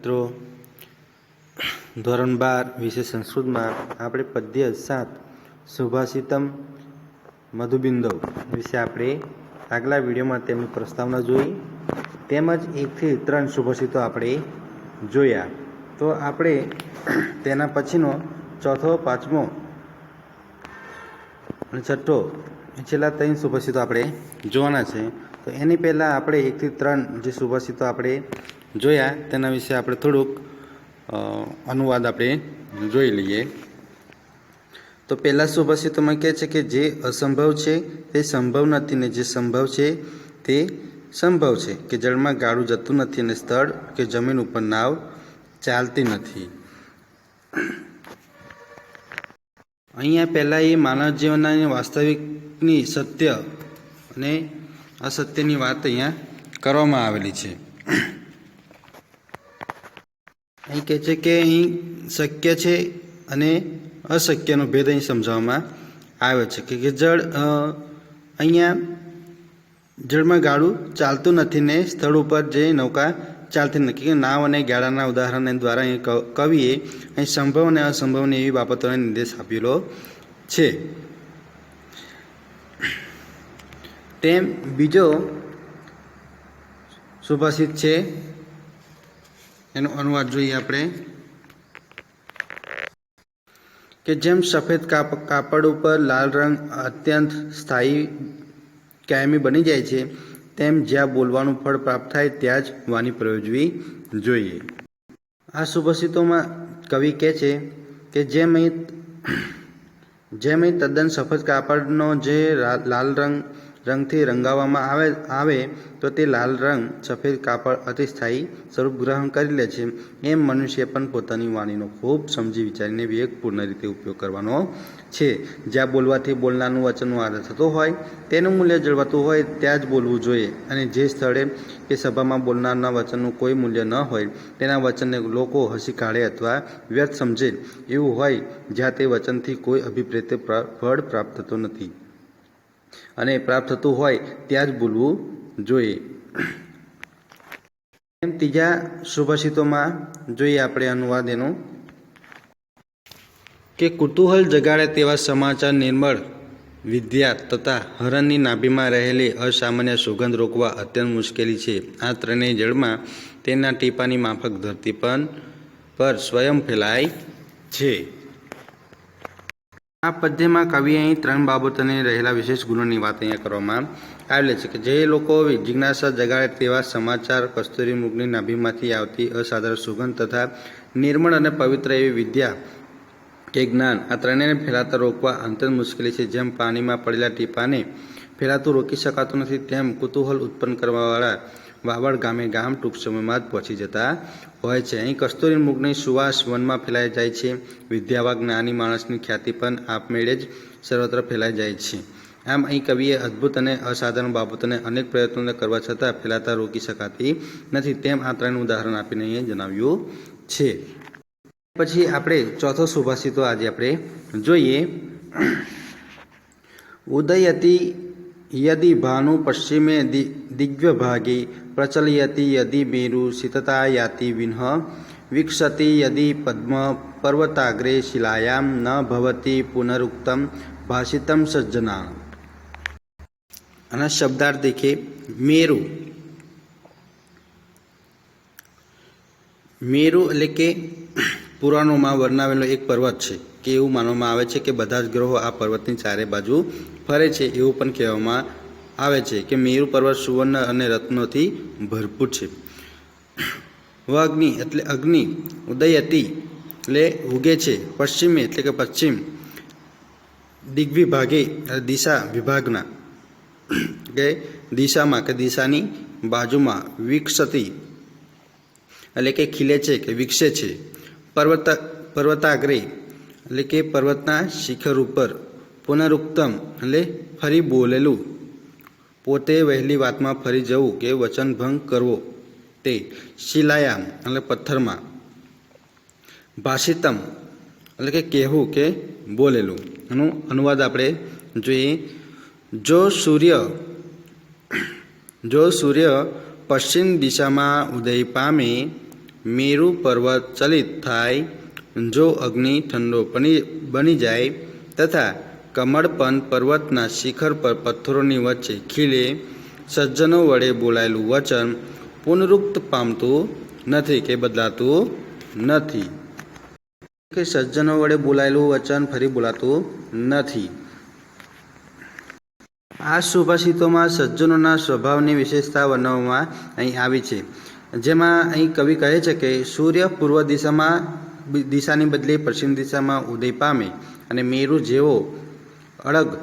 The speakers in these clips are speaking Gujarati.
મિત્રો, ધોરણ બાર વિશે સંસ્કૃતમાં આપણે પદ્ય સાત, સુભાષિતમ મધુબિંદવ વિશે આપણે આગલા વિડીયોમાં તેમની પ્રસ્તાવના જોઈ. તેમજ એકથી ત્રણ સુભાષિતો આપણે જોયા. તો આપણે તેના પછીનો ચોથો, પાંચમો અને છઠ્ઠો છેલ્લા ત્રણ સુભાષિતો આપણે જોવાના છે. તો એની પહેલાં આપણે એકથી ત્રણ જે સુભાષિતો આપણે જોયા. તેના વિશે આપણે થોડુંક અનુવાદ આપણે જોઈ લઈએ. તો પહેલા સુભાષિતોમાં કહે છે કે જે અસંભવ છે, તે સંભવ નથી ને જે સંભવ છે, તે સંભવ છે. કે જળમાં ગાળું જતું નથી અને સ્થળ કે જમીન ઉપર નાવ ચાલતી નથી. અહીંયા પહેલાં એ માનવ જીવનના વાસ્તવિકની સત્ય અને અસત્યની વાત અહીંયા કરવામાં આવેલી છે. અહીં કહે છે કે અહીં શક્ય છે અને અશક્યનો ભેદ અહીં સમજાવવામાં આવ્યો છે કે જળ અહીંયા જળમાં ગાળું ચાલતું નથી ને સ્થળ ઉપર જે નૌકા ચાલતી નથી. કે નાવ અને ગાળાના ઉદાહરણ દ્વારા અહીં કવિએ અહીં સંભવ અને અસંભવની એવી બાબતોને નિર્દેશ આપેલો છે. તેમ બીજો સુભાષિત છે એનો અનુવાદ જોઈએ આપણે. કે જેમ સફેદ કાપ, કાપડ ઉપર લાલ રંગ અત્યંત સ્થાયી કાયમી બની જાય છે, તેમ જ્યાં બોલવાનું ફળ પ્રાપ્ત થાય ત્યાં જ વાણી પ્રયોજવી જોઈએ. આ સુભસિતોમાં કવિ કહે છે કે જેમ અહીં જેમ અહીં તદ્દન સફેદ કાપડનો જે લાલ રંગ રંગથી રંગાવવામાં આવે આવે તો તે લાલ રંગ, સફેદ કાપડ અતિ સ્થાયી સ્વરૂપ ગ્રહણ કરી લે છે. એમ મનુષ્ય પણ પોતાની વાણીનો ખૂબ સમજી વિચારીને વિવેકપૂર્ણ રીતે ઉપયોગ કરવાનો છે. જ્યાં બોલવાથી બોલનારનું વચનનો આદર થતો હોય, તેનું મૂલ્ય જળવાતું હોય ત્યાં જ બોલવું જોઈએ. અને જે સ્થળે કે સભામાં બોલનારના વચનનું કોઈ મૂલ્ય ન હોય, તેના વચનને લોકો હસી કાઢે અથવા વ્યર્થ સમજે એવું હોય, જ્યાં તે વચનથી કોઈ અભિપ્રેત ફળ પ્રાપ્ત થતો નથી. અને પ્રાપ્ત થતું હોય ત્યાં જ બોલવું જોઈએ. એમ ત્રીજા સુભાષિતોમાં જોઈએ આપણે અનુવાદ એનો કે કુતૂહલ જગાડે તેવા સમાચાર નિર્મળ, વિદ્યા તથા હરણની નાભીમાં રહેલી અસામાન્ય સુગંધ રોકવા અત્યંત મુશ્કેલી છે. આ ત્રણેય જળમાં તેના ટીપાની માફક ધરતી પણ, પર સ્વયં ફેલાય છે. આ પદ્યમાં કવિએ અહીં ત્રણ બાબતોને રહેલા વિશેષ ગુણોની વાત અહીંયા કરવામાં આવેલી છે કે જે લોકો જિજ્ઞાસા જગાડે તેવા સમાચાર, કસ્તુરી મૃગની નાભીમાંથી આવતી અસાધારણ સુગંધ તથા નિર્મળ અને પવિત્ર એવી વિદ્યા કે જ્ઞાન, આ ત્રણેયને ફેલાતા રોકવા અત્યંત મુશ્કેલી છે. જેમ પાણીમાં પડેલા ટીપાને ફેલાતું રોકી શકાતું નથી, તેમ કુતૂહલ ઉત્પન્ન કરવાવાળા વાવડ ગામે ગામ ટૂંક સમયમાં જ પહોંચી જતા હોય છે. અહીં કસ્તુરી મૃગની સુવાસ વનમાં ફેલાઈ જાય છે. વિદ્યાવા જ્ઞાની માણસની ખ્યાતિ પણ આપમેળે જ સર્વત્ર ફેલાઈ જાય છે. આમ અહીં કવિએ અદ્ભુત અને અસાધારણ બાબતોને અનેક પ્રયત્નોને કરવા છતાં ફેલાતા રોકી શકાતી નથી તેમ આ ત્રણ ઉદાહરણ આપીને અહીંયા જણાવ્યું છે. પછી આપણે ચોથો સુભાષિતો આજે આપણે જોઈએ. ઉદયતિ યદિ ભાનુ પશ્ચિમે દિ- દિગ્વ્યભાગે પ્રચલયતિ યદિ મેરુ શીતતા યાતિ વિનઃ વિક્ષતિ યદિ પદ્મ પર્વતાગ્રે શિલાયામ ન ભવતી પુનરુક્તમ ભાષિતમ સજ્જના આના શબ્દાર્થ દેખે મેરુ મેરુ એટલે કે પુરાણોમાં વર્ણવેલો એક પર્વત છે કે એવું માનવામાં આવે છે કે બધા જ ગ્રહો આ પર્વતની ચારે બાજુ ફરે છે એવું પણ કહેવામાં આવે છે કે મેરુ પર્વત સુવર્ણ અને રત્નોથી ભરપૂર છે. વ અગ્નિ એટલે અગ્નિ ઉદયતી એટલે ઉગે છે. પશ્ચિમે એટલે કે પશ્ચિમ દિગ્વિભાગે દિશા વિભાગના કે દિશામાં કે દિશાની બાજુમાં વિકસતી એટલે કે ખીલે છે કે વિકસે છે. પર્વત પર્વતાગ્રે એટલે કે પર્વતના શિખર ઉપર પુનરુક્તમ, એટલે ફરી બોલેલું. પોતે વહેલી વાતમાં ફરી જવું કે વચનભંગ કરવો તે શિલાયામ, એટલે પથ્થરમાં. ભાષિતમ, એટલે કે કહેવું કે બોલેલું. એનું અનુવાદ આપણે જોઈએ. જો સૂર્ય જો સૂર્ય પશ્ચિમ દિશામાં ઉદય પામે, મેરુ પર્વત ચલિત થાય જો અગ્નિ ઠંડો બની બની જાય તથા કમળપન પર્વતના શિખર પર પથ્થરોની વચ્ચે ખીલે, સજ્જનો વડે બોલાયેલું વચન પુનરુક્ત પામતું નથી કે બદલાતું નથી. કે સજ્જનો વડે બોલાયેલું વચન ફરી બોલાતું નથી. આ સુભાષિતોમાં સજ્જનોના સ્વભાવની વિશેષતા વર્ણવવામાં અહીં આવી છે. જેમાં અહીં કવિ કહે છે કે સૂર્ય પૂર્વ દિશામાં દિશાની બદલે પશ્ચિમ દિશામાં ઉદય પામે અને મેરુ જેવો અળગ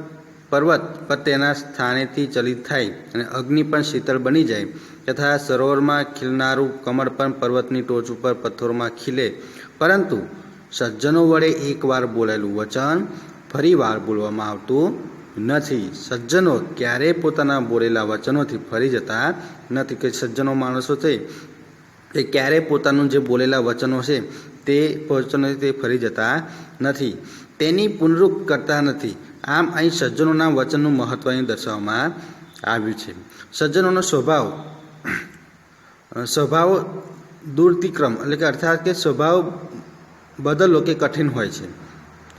પર્વત પર તેના સ્થાનેથી ચલિત થાય અને અગ્નિ પણ શીતળ બની જાય તથા સરોવરમાં ખીલનારું કમળ પણ પર્વતની ટોચ ઉપર પથ્થરોમાં ખીલે. પરંતુ સજ્જનો વડે એકવાર બોલાયેલું વચન ફરી વાર બોલવામાં આવતું નથી. સજ્જનો ક્યારેય પોતાના બોલેલા વચનોથી ફરી જતા નથી કે સજ્જનો માણસો છે એ ક્યારેય પોતાનું જે બોલેલા વચનો છે, તે વચનો તે ફરી જતા નથી. તેની પુનરુક્ત કરતા નથી. આમ અહીં સજ્જનોના વચનનું મહત્વ અહીં દર્શાવવામાં આવ્યું છે. સજ્જનોનો સ્વભાવ સ્વભાવ દૂરતિક્રમ, એટલે કે અર્થાત કે સ્વભાવ બદલવો કે કઠિન હોય છે.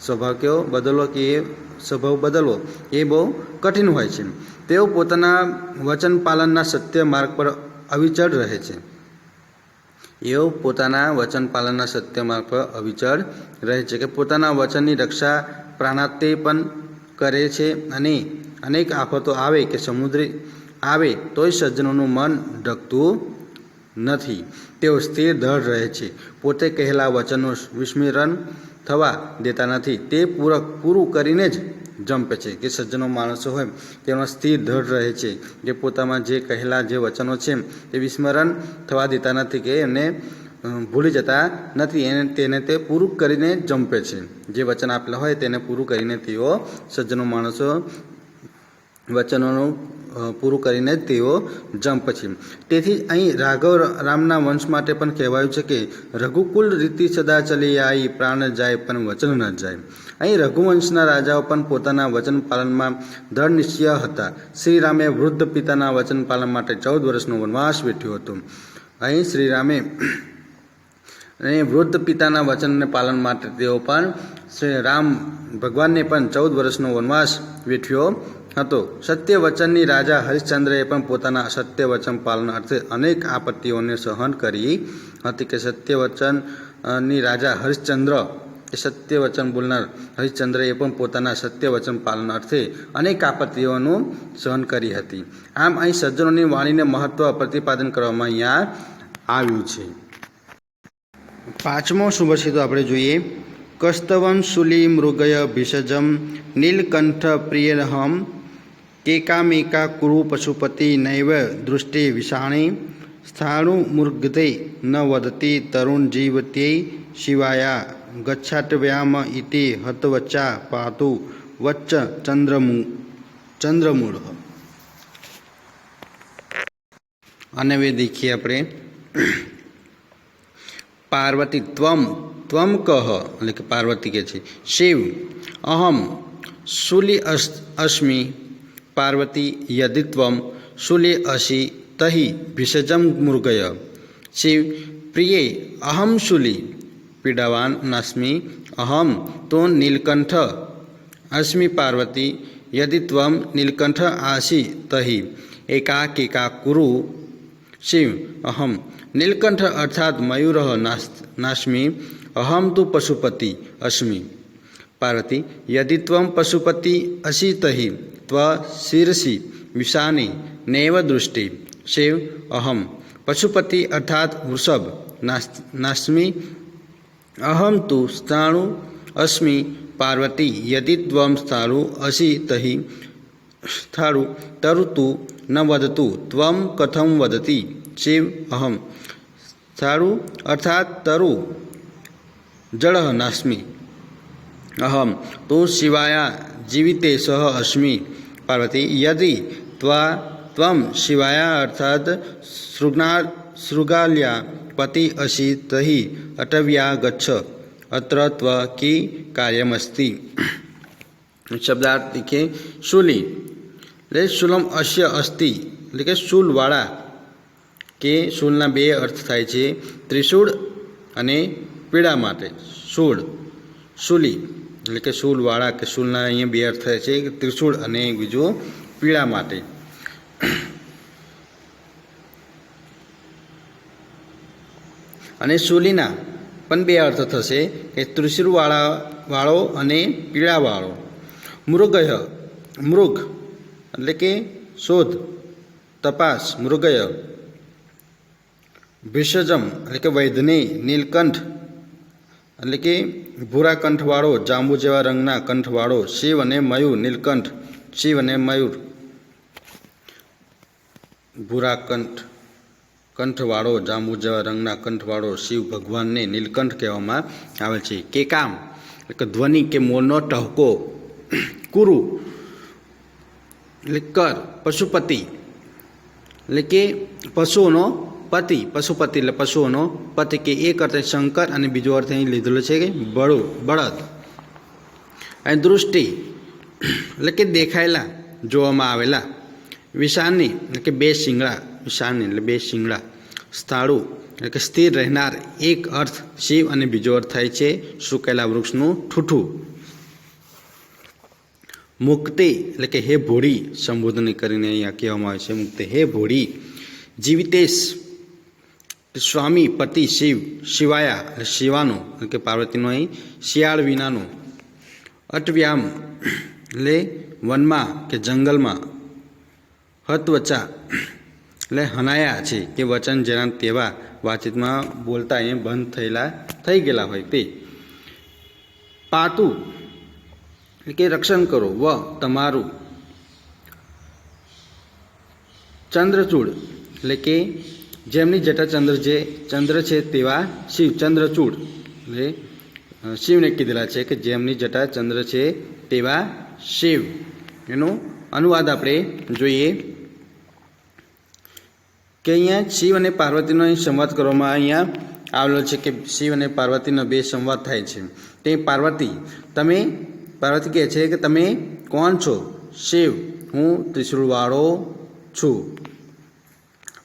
સ્વભાવ કેવો? બદલવો કે એ સ્વભાવ બદલવો એ બહુ કઠિન હોય છે. તેઓ પોતાના વચન પાલનના સત્ય માર્ગ પર અવિચળ રહે છે. એઓ પોતાના વચન પાલનના સત્ય માર્ગ પર અવિચળ રહે છે કે પોતાના વચનની રક્ષા પ્રાણાતે પણ કરે છે અને અનેક આફતો આવે કે સમુદ્રી આવે તોય સજ્જનોનું મન ઢકતું નથી. તેઓ સ્થિર ધડ રહે છે. પોતે કહેલા વચનો વિસ્મરણ થવા દેતા નથી. તે પૂરક પૂરું કરીને જ જંપે છે, કે સજ્જનો માણસો હોય, તેનો સ્થિર ધડ રહે છે જે પોતામાં જે કહેલા, જે વચનો છે તે વિસ્મરણ થવા દેતા નથી, કે એમને ભૂલી જતા નથી. એને, તેને તે પૂરું કરીને જંપે છે. જે વચન આપેલા હોય, તેને પૂરું કરીને તેઓ સજ્જનો માણસો, વચનોનું પૂરું કરીને તેઓ જંપ છે. તેથી અહીં રાઘવ રામના વંશ માટે પણ કહેવાયું છે કે, રઘુકુલ રીતિ સદા ચલી આવી પ્રાણ જાય પણ વચન ન જાય. અહીં રઘુવંશના રાજાઓ પણ પોતાના વચન પાલનમાં દૃઢ નિશ્ચય હતા. શ્રીરામે વૃદ્ધ પિતાના વચન પાલન માટે ચૌદ વર્ષનો વનવાસ વેઠ્યો હતો. અહીં શ્રી રામે અને વૃદ્ધ પિતાના વચનને પાલન માટે તેઓ પણ શ્રી રામ ભગવાનને પણ ચૌદ વર્ષનો વનવાસ વેઠ્યો હતો. સત્ય વચનની રાજા હરિશ્ચંદ્રએ પણ પોતાના સત્ય વચન પાલન અર્થે અનેક આપત્તિઓને સહન કરી હતી કે સત્ય વચનની રાજા હરિશ્ચંદ્ર સત્ય વચન બોલનાર હરિશ્ચંદ્રએ પણ પોતાના સત્ય વચન પાલન અર્થે અનેક આપત્તિઓનું સહન કરી હતી. આમ અહીં સજ્જનોની વાણીને મહત્વ પ્રતિપાદન કરવામાં અહીંયા આવ્યું છે. પાંચમો સુભાષિતો આપણે જોઈએ. કસ્તવમ શુલી મૃગય ભિષજમ નીલકંઠ પ્રિયહમ કેકામેકા કુરુ પશુપતિ નૈવ દૃષ્ટિ વિષાણી સ્થાણુ મૃગતે ન વદતી તરુણ જીવત્યૈ શિવાયા ગચ્છાટવ્યામ ઇતિ હતવચા પાતુ વચ્ચ ચંદ્રમુ ચંદ્રમૂળ. અને વે દેખીએ આપણે પાર્વતી ત્વમ ત્વમ કહ, એટલે કે પાર્વતી કે છે. શિવ, અહમ શુલિ અસ અસ્મિ પાર્વતી યદિ ત્વમ શુલિ અસી તહી, ભિષજમ મૃગય. શિવ, પ્રિયે, અહમ શુલિ પીડાવાન નાસ્મિ અહમ તો નીલકંઠ અસ્મિ પાર્વતી યદિ ત્વમ નીલકંઠ આસી તહી એકાકેકા કુરુ શિવ અહમ નીલકંઠ અર્થાત મયુર નાસ નાસ્મિ અહમ તુ પશુપતિ અસ્મિ પાર્વતી યદિ ત્વમ પશુપતિ અસી તહિ ત્વ શિરસી વિષાની નૈવ દૃષ્ટિ શિવ અહમ પશુપતિ અર્થાત વૃષભ નાસ નાસ્મિ અહમ તુ સ્થાણુ અસ્મિ પાર્વતી યદિ ત્વમ સ્થાણુ અસી તહી સ્થાળુ તરુતુ ન વદતુ, ત્વમ કથમ વદતી શિવ અહમ સ્થાળુ અર્થાત તરુ જળ નાસ્મિ. અહમ તું શિવાયા જીવિતે સહ અસ્મિ પાર્વતી યદિ ત્વા ત્વમ શિવાયા અર્થાત શૃગ્ના શૃગાલ્યા પતિ અસી તહી અટવ્યા ગચ્છ અત્ર ત્વ કી કાર્યમસ્તિ શબ્દાર્થ કે શૂલી એટલે શૂલમ અશ્ય અસ્તિ એટલે કે શૂલવાળા કે શૂલના બે અર્થ થાય છે ત્રિશૂળ અને પીડા માટે શૂળ શૂલી એટલે કે શૂલવાળા કે શૂલના અહીંયા બે અર્થ થાય છે ત્રિશૂળ અને બીજો પીડા માટે અને સુલીના પણ બે અર્થ થશે કે ત્રિશુરવાળા વાળો અને પીળાવાળો. મૃગય, મૃગ એટલે કે શોધ, તપાસ, મૃગય. ભિષજમ એટલે કે વૈધની, નીલકંઠ એટલે કે ભૂરા કંઠવાળો જાંબુ જેવા રંગના કંઠવાળો, શિવ અને મયુર, નીલકંઠ, શિવ અને મયુર. ભૂરા કંઠ, કંઠવાળો, જાંબુ જેવા રંગના કંઠવાળો શિવ ભગવાનને નીલકંઠ કહેવામાં આવે છે. કે કામ? એટલે કે ધ્વનિ કે મોરનો ટહકો, કુરુ, એટલે કર, પશુપતિ. એટલે કે પશુઓનો પતિ, પશુપતિ એટલે પશુઓનો પતિ કે એક અર્થે શંકર અને બીજો અર્થ અહીં લીધેલો છે કે બળુ, બળદ. અને દૃષ્ટિ, એટલે કે દેખાયેલા, જોવામાં આવેલા. વિશાની એટલે કે બે શિંગડા વિશાની એટલે બે શિંગડા. સ્થાળુ, એટલે કે સ્થિર રહેનાર એક અર્થ શિવ અને બીજો અર્થ થાય છે સુકેલા વૃક્ષનું ઠૂઠું. મુક્તિ, એટલે કે હે ભોળી, સંબોધન કરીને અહીંયા કહેવામાં આવે છે મુક્તિ. હે ભોળી, જીવિતેશ, સ્વામી, પતિ, શિવ, શિવાયા, એટલે શિવાનું, એટલે કે પાર્વતીનો અહીં શિયાળ વિનાનું. અટવ્યામ, એટલે વનમાં કે જંગલમાં હતવચા. એટલે હનાયા છે કે વચન જેના તેવા વાતચીતમાં બોલતા એ બંધ થયેલા, થઈ ગયેલા હોય તે. પાતું કે રક્ષણ કરો, વ, તમારું. ચંદ્રચૂડ, એટલે કે જેમની જટા ચંદ્ર જે ચંદ્ર છે તેવા શિવ, ચંદ્રચૂડ. એટલે શિવને કીધેલા છે કે જેમની જટા ચંદ્ર છે તેવા શિવ. એનો અનુવાદ આપણે જોઈએ. કે અહીંયા શિવ અને પાર્વતીનો અહીં સંવાદ કરવામાં અહીંયા આવેલો છે કે શિવ અને પાર્વતીનો બે સંવાદ થાય છે. તે પાર્વતી, તમે, પાર્વતી કહે છે કે તમે કોણ છો? શિવ, હું ત્રિશુળવાળો છું.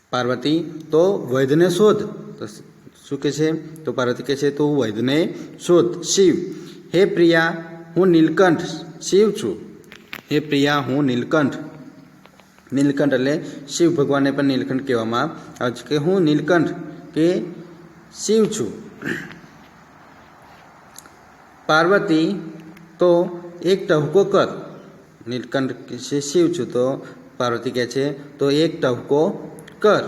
પાર્વતી, તો વૈદ્યને શોધ. શું કહે છે? તો પાર્વતી કહે છે, તો હું વૈદ્યને શોધ. શિવ, હે પ્રિયા, હું નીલકંઠ શિવ છું. હે પ્રિયા, હું નીલકંઠ નીલકંઠ એટલે શિવ ભગવાનને પણ નીલકંઠ કહેવામાં આવે છે કે હું નીલકંઠ કે શિવ છું પાર્વતી તો એક ટહુકો કર નીલકંઠ કે શિવ છું તો પાર્વતી કહે છે તો એક ટહુકો કર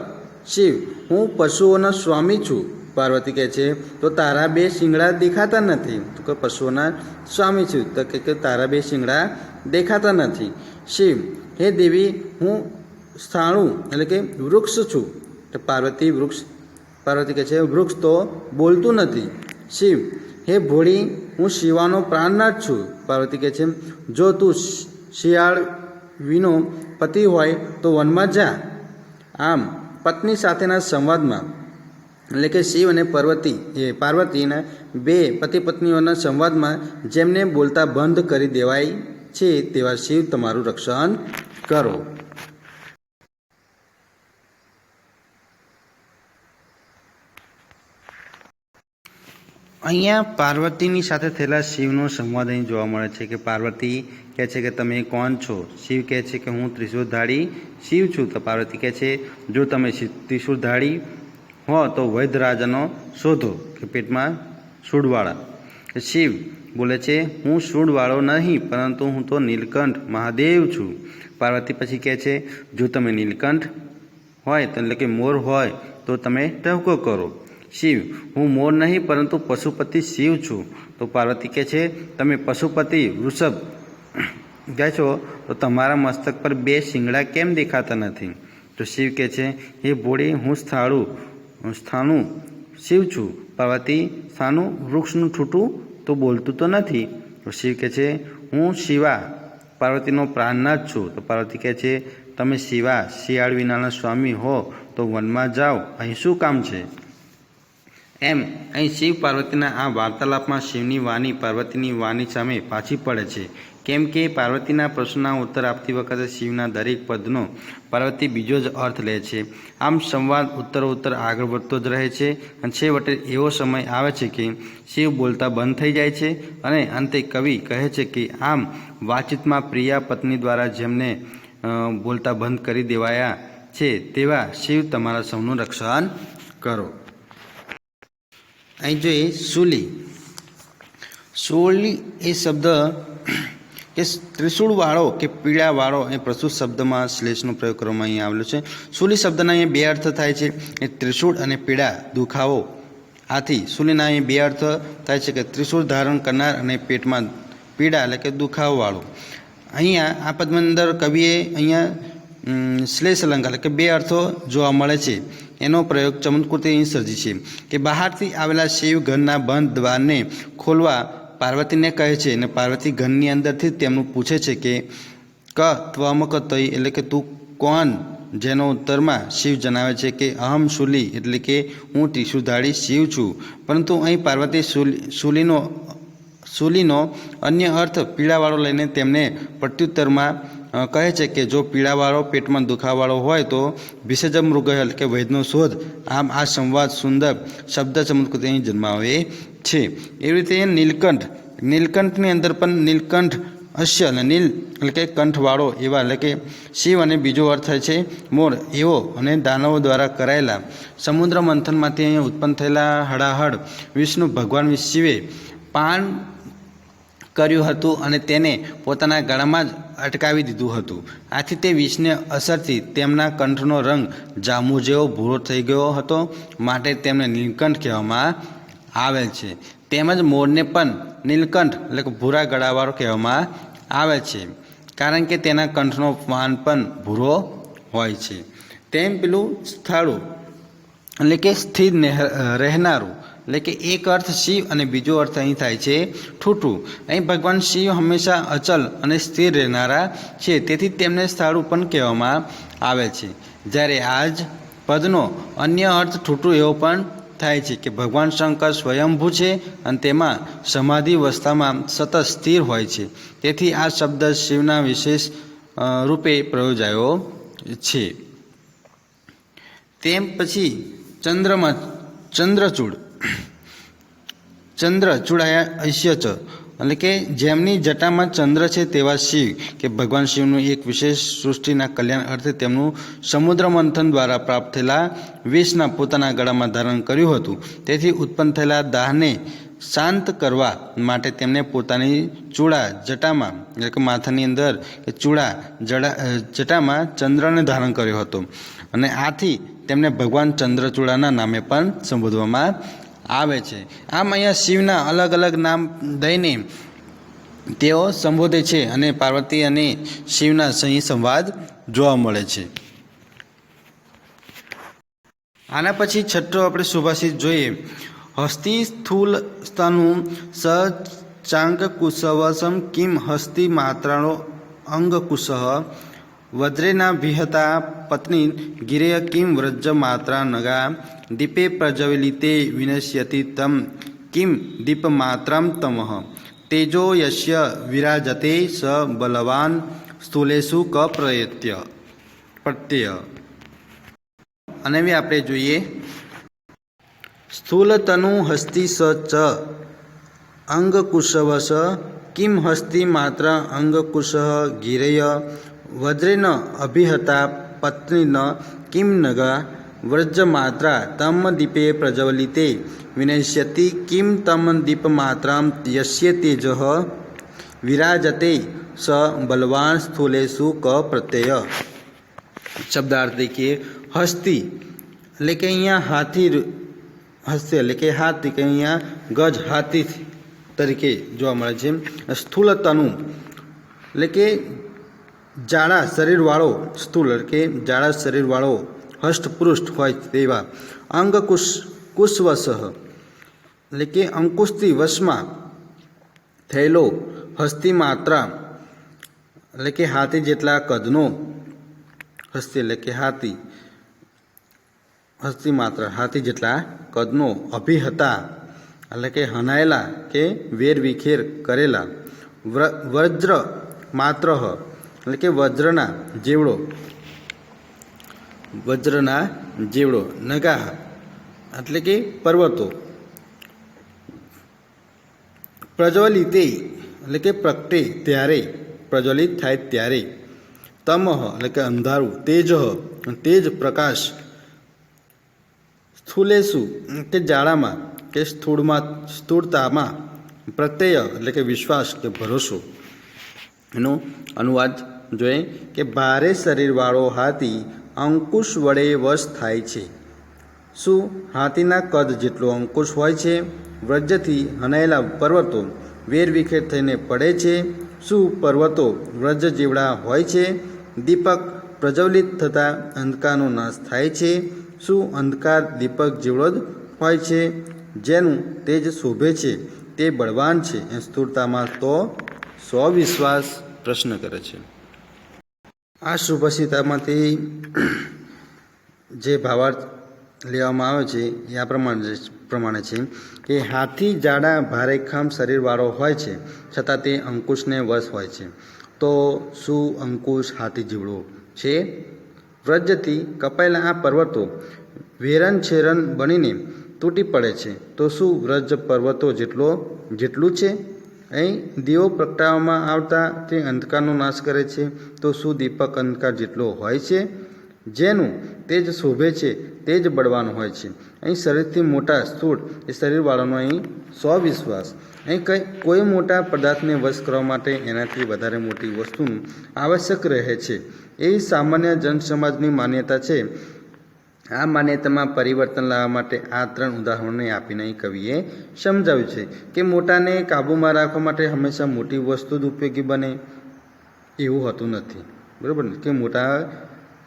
શિવ હું પશુઓનો સ્વામી છું પાર્વતી કહે છે તો તારા બે શિંગડા દેખાતા નથી તો કે પશુઓના સ્વામી છું તો કે કે તારા બે શિંગડા દેખાતા નથી શિવ હે દેવી, હું સ્થાણું એટલે કે વૃક્ષ છું. તો પાર્વતી વૃક્ષ, પાર્વતી કહે છે, વૃક્ષ તો બોલતું નથી. શિવ, હે ભોળી, હું શિવાનો પ્રાણનાથ છું. પાર્વતી કહે છે, જો તું શિયાળ વિનો પતિ હોય, તો વનમાં જા. આમ, પત્ની સાથેના સંવાદમાં, એટલે કે શિવ અને પાર્વતી, એ પાર્વતીના બે પતિ પત્નીઓના સંવાદમાં જેમને બોલતા બંધ કરી દેવાય છે તેવા શિવ તમારું રક્ષણ કરો. અહીંયા પાર્વતીની સાથે થયેલા શિવનો સંવાદ અહીં જોવા મળે છે કે પાર્વતી કહે છે કે તમે કોણ છો? શિવ કહે છે કે હું ત્રિશુળધારી શિવ છું. તો પાર્વતી કહે છે, જો તમે ત્રિશુળધારી હો તો વૈદ્યરાજાનો શોધો કે પેટમાં સૂડવાળા. શિવ બોલે છે, હું શૂળવાળો નહીં, પરંતુ હું તો નીલકંઠ મહાદેવ છું. પાર્વતી પછી કહે છે, જો તમે નીલકંઠ હોય, તો એટલે કે મોર હોય, તો તમે ટહુકો કરો. શિવ, હું મોર નહીં, પરંતુ પશુપતિ શિવ છું. તો પાર્વતી કહે છે, તમે પશુપતિ, વૃષભ કહે છો, તો તમારા મસ્તક પર બે શિંગડા કેમ દેખાતા નથી? તો શિવ કહે છે, હે ભોળી, હું સ્થાળું સ્થાનું શિવ છું. પાર્વતી સ્થાનું વૃક્ષનું છૂટું તો બોલતું તો નથી. શિવ કહે છે, હું શિવા, પાર્વતીનો પ્રાણનાથ છું. તો પાર્વતી કહે છે, તમે શિવા, શિયાળ વિનાના સ્વામી હો, તો વનમાં જાઓ, અહીં શું કામ છે? એમ અહીં શિવ પાર્વતીના આ વાર્તાલાપમાં શિવની વાણી પાર્વતીની વાણી સામે પાછી પડે છે. કેમ કે પાર્વતીના પ્રશ્નના ઉત્તર આપતી વખતે શિવના દરેક પદનો પાર્વતી બીજો જ અર્થ લે છે. આમ સંવાદ ઉત્તરોત્તર આગળ વધતો જ રહે છે અને છેવટે એવો સમય આવે છે કે શિવ બોલતા બંધ થઈ જાય છે અને અંતે કવિ કહે છે કે આમ વાતચીતમાં પ્રિયા પત્ની દ્વારા જેમને બોલતા બંધ કરી દેવાયા છે તેવા શિવ તમારા સૌનું રક્ષણ કરો. અહીં જોઈએ સુલી. સુલી એ શબ્દ કે ત્રિશૂળવાળો કે પીળાવાળો એ પ્રસ્તુત શબ્દમાં શ્લેષનો પ્રયોગ કરવામાં અહીં આવેલો છે. સુલી શબ્દના અહીં બે અર્થ થાય છે. એ ત્રિશૂળ અને પીડા દુખાવો. આથી સુલીના અહીં બે અર્થ થાય છે કે ત્રિશૂળ ધારણ કરનાર અને પેટમાં પીડા એટલે કે દુખાવવાળો. અહીંયા આ પદની અંદર કવિએ અહીંયા શ્લેષ અલંકાર એટલે કે બે અર્થો જોવા મળે છે. એનો પ્રયોગ ચમત્કૃતિ અહીં સર્જી છે કે બહારથી આવેલા શિવ ઘરના બંધ દ્વારને ખોલવા પાર્વતીને કહે છે અને પાર્વતી ઘરની અંદરથી તેમનું પૂછે છે કે, ક, ત્વમક તઈ એટલે કે તું કોણ? જેનો ઉત્તરમાં શિવ જણાવે છે કે, અહમ શૂલી એટલે કે હું ત્રિશુધાળી શિવ છું. પરંતુ અહીં પાર્વતી શુલી શૂલીનો શુલીનો અન્ય અર્થ પીડાવાળો લઈને તેમને પ્રત્યુત્તરમાં કહે છે કે, જો પીડાવાળો પેટમાં દુખાવાળો હોય તો વિસર્જ મૃગહલ કે વૈદનો શોધ. આમ આ સંવાદ સુંદર શબ્દ ચમત્કૃતિની જન્માવે છે. એવી રીતે નીલકંઠ, નીલકંઠની અંદર પણ નીલકંઠ અશ્ય અને નીલ એટલે કે કંઠવાળો એવા એટલે કે શિવ અને બીજો અર્થ છે મોર, એવો અને દાનવો દ્વારા કરાયેલા. સમુદ્ર મંથનમાંથી અહીંયા ઉત્પન્ન થયેલા હડાહડ વિષ્ણુ ભગવાન શિવે પાન કર્યું હતું અને તેને પોતાના ગળામાં જ અટકાવી દીધું હતું. આથી તે વિષને અસરથી તેમના કંઠનો રંગ જાંબુ જેવો ભૂરો થઈ ગયો હતો. માટે તેમને નીલકંઠ કહેવામાં આવે છે. તેમજ મોરને પણ નીલકંઠ એટલે કે ભૂરા ગળાવાળો કહેવામાં આવે છે. કારણ કે તેના કંઠનો પાન પણ ભૂરો હોય છે. તેમ પેલું સ્થળું એટલે કે સ્થિર રહેનારું એટલે કે એક અર્થ શિવ અને બીજો અર્થ અહીં થાય છે ઠૂઠું. અહીં ભગવાન શિવ હંમેશા અચલ અને સ્થિર રહેનારા છે. તેથી તેમને સ્થાળું પણ કહેવામાં આવે છે. જ્યારે આજ પદનો અન્ય અર્થ ઠૂઠું એવો પણ થાય છે કે ભગવાન શંકર સ્વયંભૂ છે અને તેમાં સમાધિ અવસ્થામાં સતત સ્થિર હોય છે. તેથી આ શબ્દ શિવના વિશેષ રૂપે પ્રયોજાયો છે. તેમ પછી ચંદ્રમાં ચંદ્રચૂડ ચંદ્ર ચૂડાયા ઐશ્ય એટલે કે જેમની જટામાં ચંદ્ર છે તેવા શિવ, કે ભગવાન શિવનું એક વિશેષ સૃષ્ટિના કલ્યાણ અર્થે તેમનું સમુદ્ર મંથન દ્વારા પ્રાપ્ત થયેલા વિષના પોતાના ગળામાં ધારણ કર્યું હતું. તેથી ઉત્પન્ન થયેલા દાહને શાંત કરવા માટે તેમને પોતાની ચૂડા જટામાં, એટલે કે માથાની અંદર, કે ચૂડા જડા જટામાં ચંદ્રને ધારણ કર્યો હતો. અને આથી તેમને ભગવાન ચંદ્રચૂડાના નામે પણ સંબોધવામાં આવે છે. આમ અહીંયા શિવના અલગ અલગ નામ દઈને તેઓ સંબોધે છે અને પાર્વતી અને શિવના સહી સંવાદ જોવા મળે છે. આના પછી છઠ્ઠો આપણે સુભાષિત જોઈએ. હસ્તી સ્થૂલ સ્તનું સ ચાંગ કુશવસમ કિમ હસ્તી માત્રાનો અંગ કુશ વજ્રેના વિહતા પત્ની ગિરેય કિમ વ્રજ માત્રા નગા દીપે પ્રજ્વલિતે વિનશ્યતિ તમ કિમ દીપમાત્રામ તમઃ. તેજો યશ્ય વિરાજતે સ બલવાન સ્થૂલેષુ ક પ્રયત્ય. પ્રત્યય. અને હવે આપણે જોઈએ સ્થૂલતનુ હસ્તી સ ચ અંગકુશવશ કિમ હસ્તી માત્ર અંગકુશ ગિરેય વજ્રેન અભિહતા પત્નીન કિમ નગ વ્રજમાત્રા તમ દીપે પ્રજ્વલિતે વિનશ્યતિ કિમ તમ દીપમાત્રામ યસ્ય તેજ વિરાજતે સ બલવાન સ્થૂલેશુ ક પ્રત્યય। શબ્દાર્થ દેખીએ હસ્તી, એટલે કે અહીંયા હાથી હસ્તી, એટલે કે હાથી, કે અહીંયા ગજ હાથી તરીકે જોવા મળે છે। સ્થૂલ તનુ એટલે કે જાડા શરીરવાળો, સ્થૂલ કે જાડા શરીરવાળો હષ્ટપૃષ્ઠ હોય તેવા અંગ કુશ કુશવશ એટલે કે અંકુશથી વશમાં થયેલો હસ્તી માત્રા એટલે કે હાથી જેટલા કદનો, હસ્તી એટલે કે હાથી હસ્તી માત્ર હાથી જેટલા કદનો અભિ હતા એટલે કે હનાયેલા કે વેર વિખેર કરેલા, વ્ર- વજ્ર માત્ર એટલે કે વજ્રના જેવડો. વજ્રના જેવડો, નગાહ, એટલે કે પર્વતો. પ્રજ્વલિતે, એટલે કે પ્રગટે ત્યારે, પ્રજ્વલિત થાય ત્યારે. તમહ, એટલે કે અંધારું તેજ તેજ પ્રકાશ. સ્થૂલેશુ કે જાડામાં કે સ્થૂળમાં, સ્થૂળતામાં. પ્રત્યય, એટલે કે વિશ્વાસ, કે ભરોસો. એનો અનુવાદ જોઈએ કે ભારે શરીરવાળો હાથી અંકુશ વડે વશ થાય છે. શું હાથીના કદ જેટલો અંકુશ હોય છે? વ્રજથી હનાયેલા પર્વતો વેરવિખેર થઈને પડે છે. શું પર્વતો વ્રજ જેવડા હોય છે? દીપક પ્રજ્વલિત થતાં અંધકારનો નાશ થાય છે. શું અંધકાર દીપક જેવડો જ હોય છે? જેનું તેજ શોભે છે, તે બળવાન છે એ સ્થૂળતામાં તો સ્વવિશ્વાસ પ્રશ્ન કરે છે. આ સુભાષિતામાંથી જે ભાવાર્થ લેવામાં આવે છે, એ આ પ્રમાણે પ્રમાણે છે કે હાથી જાડા ભારેખમ શરીરવાળો હોય છે, છતાં તે અંકુશને વશ હોય છે. તો શું અંકુશ હાથી જીવડો છે? વ્રજથી કપાયેલા આ પર્વતો વેરન છેરન બનીને તૂટી પડે છે. તો શું વ્રજ પર્વતો જેટલો જેટલું છે? અહીં દીવો પ્રગટાવવામાં આવતા તે અંધકારનો નાશ કરે છે. તો શું દીપક અંધકાર જેટલો હોય છે, જેનું તેજ શોભે છે તે જ બળવાન હોય છે. અહીં શરીરથી મોટા સ્થૂળ, એ શરીરવાળાનો અહીં સ્વવિશ્વાસ. અહીં કંઈ, કોઈ મોટા પદાર્થને વશ કરવા માટે એનાથી વધારે મોટી વસ્તુનું આવશ્યક રહે છે. એ સામાન્ય જનસમાજની માન્યતા છે. આ માન્યતામાં પરિવર્તન લાવવા માટે આ ત્રણ ઉદાહરણોને આપીને કવિએ સમજાવ્યું છે કે મોટાને કાબૂમાં રાખવા માટે હંમેશા મોટી વસ્તુ જ ઉપયોગી બને એવું હોતું નથી. બરાબર કે મોટા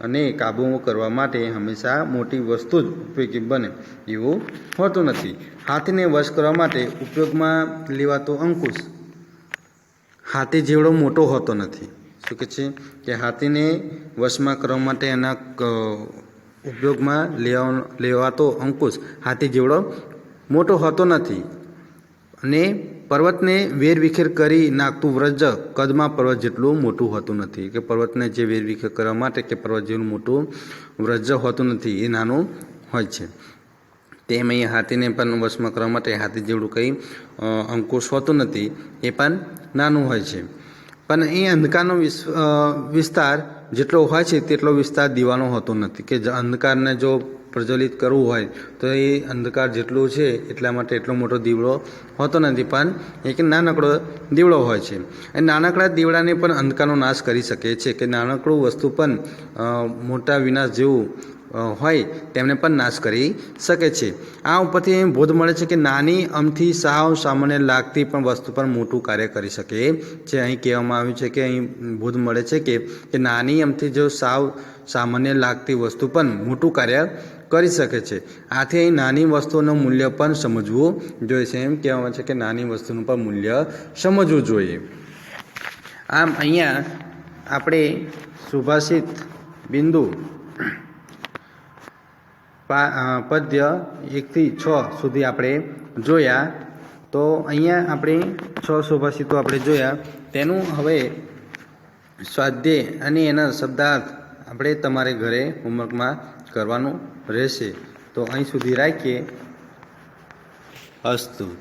અને કાબૂ કરવા માટે હંમેશા મોટી વસ્તુ જ ઉપયોગી બને એવું હોતું નથી. હાથીને વશ કરવા માટે ઉપયોગમાં લેવાતો અંકુશ હાથી જેવડો મોટો હોતો નથી. શું કે છે? કે હાથીને વશમાં કરવા માટે એના ઉપયોગમાં લેવા લેવાતો અંકુશ હાથી જેવડો મોટો હોતો નથી અને પર્વતને વેરવિખેર કરી નાખતું વ્રજ કદમાં પર્વત જેટલું મોટું હોતું નથી. કે પર્વતને જે વેરવિખેર કરવા માટે કે પર્વત જેવું મોટું વ્રજ હોતું નથી એ નાનું હોય છે. તેમ અહીં હાથીને પણ વશમાં કરવા માટે હાથી જેવડું કંઈ અંકુશ હોતું નથી એ પણ નાનું હોય છે. પણ એ અંધકારનો વિસ્તાર જેટલો હોય છે તેટલો વિસ્તાર દીવાનો હોતો નથી. કે અંધકારને જો પ્રજ્વલિત કરવું હોય, તો એ અંધકાર જેટલું છે એટલા માટે એટલો મોટો દીવડો હોતો નથી. પણ એક નાનકડો દીવડો હોય છે. એ નાનકડા દીવડાને પણ અંધકારનો નાશ કરી શકે છે. કે નાનકડું વસ્તુ પણ મોટા વિનાશ જેવું હોય, તેમને પણ નાશ કરી શકે છે. આ ઉપરથી બોધ મળે છે કે નાની અમથી સાવ સામાન્ય લાગતી પણ વસ્તુ પણ મોટું કાર્ય કરી શકે છે. અહીં કહેવામાં આવ્યું છે કે અહીં બોધ મળે છે કે કે નાની અમથી જો સાવ સામાન્ય લાગતી વસ્તુ પણ મોટું કાર્ય કરી શકે છે. આથી અહીં નાની વસ્તુનું મૂલ્ય પણ સમજવું જોઈએ છે. એમ કહેવામાં છે કે નાની વસ્તુનું પણ મૂલ્ય સમજવું જોઈએ. આમ અહીંયા આપણે સુભાષિત બિંદુ પદ્ય એકથી છ સુધી આપણે જોયા. તો અહીંયા આપણે છ સુભાષિતો આપણે જોયા. તેનું હવે સ્વાધ્યાય અને એના શબ્દાર્થ આપણે તમારે ઘરે હોમવર્કમાં કરવાનું રહેશે. તો અહીં સુધી રાખીએ. અસ્તુ.